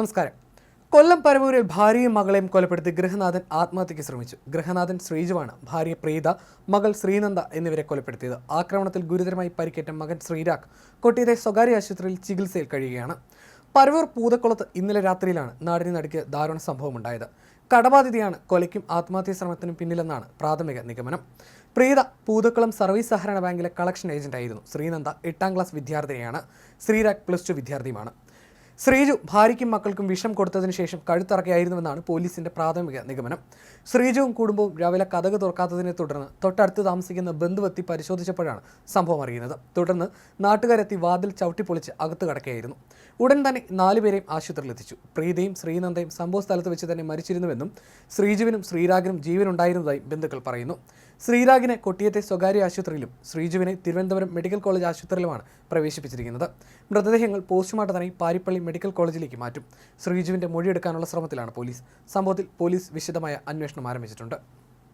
നമസ്കാരം. കൊല്ലം പരവൂരിൽ ഭാര്യയും മകളെയും കൊലപ്പെടുത്തി ഗൃഹനാഥൻ ആത്മഹത്യയ്ക്ക് ശ്രമിച്ചു. ഗൃഹനാഥൻ ശ്രീജുവാണ് ഭാര്യ പ്രീത മകൾ ശ്രീനന്ദ എന്നിവരെ കൊലപ്പെടുത്തിയത്. ആക്രമണത്തിൽ ഗുരുതരമായി പരിക്കേറ്റ മകൻ ശ്രീരാഗ് കൊട്ടിയത്തെ സ്വകാര്യ ആശുപത്രിയിൽ ചികിത്സയിൽ കഴിയുകയാണ്. പരവൂർ പൂതക്കുളത്ത് ഇന്നലെ രാത്രിയിലാണ് നാടിന് നടുക്കിയ ദാരുണ സംഭവമുണ്ടായത്. കടബാധിതയാണ് കൊലയ്ക്കും ആത്മഹത്യാ ശ്രമത്തിനും പിന്നിലെന്നാണ് പ്രാഥമിക നിഗമനം. പ്രീത പൂതക്കുളം സർവീസ് സഹകരണ ബാങ്കിലെ കളക്ഷൻ ഏജന്റായിരുന്നു. ശ്രീനന്ദ എട്ടാം ക്ലാസ് വിദ്യാർത്ഥിനിയാണ്. ശ്രീരാഗ് പ്ലസ് ടു വിദ്യാർത്ഥിയുമാണ്. ശ്രീജു ഭാര്യയ്ക്കും മക്കൾക്കും വിഷം കൊടുത്തതിന് ശേഷം കഴുത്തിറക്കിയായിരുന്നുവെന്നാണ് പോലീസിന്റെ പ്രാഥമിക നിഗമനം. ശ്രീജുവും കുടുംബവും രാവിലെ കഥക് തുറക്കാത്തതിനെ തുടർന്ന് തൊട്ടടുത്ത് താമസിക്കുന്ന ബന്ധുവെത്തി പരിശോധിച്ചപ്പോഴാണ് സംഭവം അറിയുന്നത്. തുടർന്ന് നാട്ടുകാരെത്തി വാതിൽ ചവിട്ടിപ്പൊളിച്ച് അകത്ത് കടക്കുകയായിരുന്നു. ഉടൻ തന്നെ നാലുപേരെയും ആശുപത്രിയിൽ എത്തിച്ചു. പ്രീതയും ശ്രീനന്ദയും സംഭവ സ്ഥലത്ത് വെച്ച് തന്നെ മരിച്ചിരുന്നുവെന്നും ശ്രീജുവിനും ശ്രീരാഗിനും ജീവനുണ്ടായിരുന്നതായും ബന്ധുക്കൾ പറയുന്നു. ശ്രീരാഗിനെ കൊട്ടിയത്തെ സ്വകാര്യ ആശുപത്രിയിലും ശ്രീജുവിനെ തിരുവനന്തപുരം മെഡിക്കൽ കോളേജ് ആശുപത്രിയിലുമാണ് പ്രവേശിപ്പിച്ചിരിക്കുന്നത്. മൃതദേഹങ്ങൾ പോസ്റ്റ്മോർട്ടത്തിനായി പാരിപ്പള്ളി മെഡിക്കൽ കോളേജിലേക്ക് മാറ്റും. ശ്രീജുവിന്റെ മൊഴിയെടുക്കാനുള്ള ശ്രമത്തിലാണ് പോലീസ്. സംഭവത്തിൽ പോലീസ് വിശദമായ അന്വേഷണം ആരംഭിച്ചിട്ടുണ്ട്.